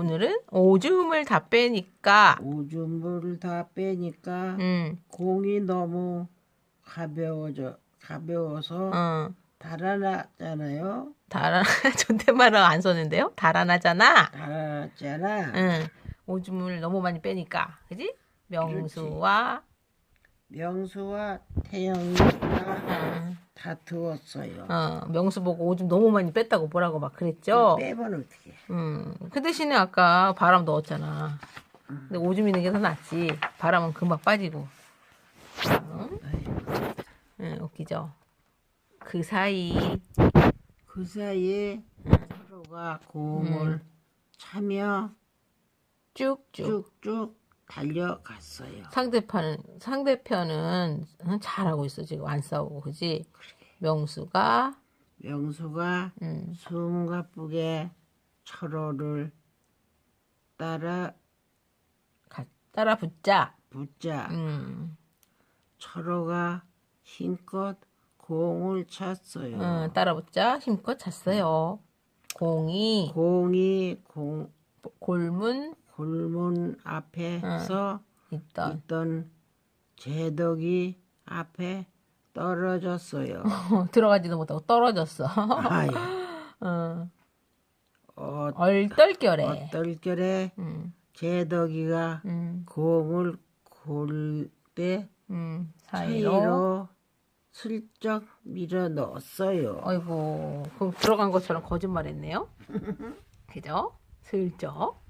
오늘은 오줌을 다 빼니까 오줌을 다 빼니까 음, 공이 너무 가벼워져 가벼워서 어, 달아났잖아요. 달아 존댓말을 안 썼는데요. 달아나잖아. 달아났잖아. 응. 오줌을 너무 많이 빼니까, 그지? 명수와 명수와 태영이가 응. 다투었어요. 어, 명수 보고 오줌 너무 많이 뺐다고 뭐라고 막 그랬죠. 빼면 어떻게? 음, 그 대신에 아까 바람 넣었잖아. 근데 오줌 있는 게 더 낫지. 바람은 금방 빠지고. 응? 응, 웃기죠. 그 사이 그 사이에 서로가 공을 차며 쭉쭉 쭉쭉 달려갔어요. 상대편 상대편은 잘하고 있어 지금 안 싸우고 그지? 명수가 명수가 음, 숨가쁘게 철호를 따라 가- 따라 붙자. 붙자 음, 철호가 힘껏 공을 찼어요. 어, 따라 붙자. 힘껏 찼어요. 공이 공이 공 골문 골문 앞에서 있던 있던 제덕이 앞에 떨어졌어요. 들어가지도 못하고 떨어졌어. 아이, 어, 어, 얼떨결에. 어떨결에 음, 제덕이가 음, 공을 골때 음, 사이로. 사이로 슬쩍 밀어 넣었어요. 아이고, 그럼 들어간 것처럼 거짓말했네요. 그죠? 슬쩍.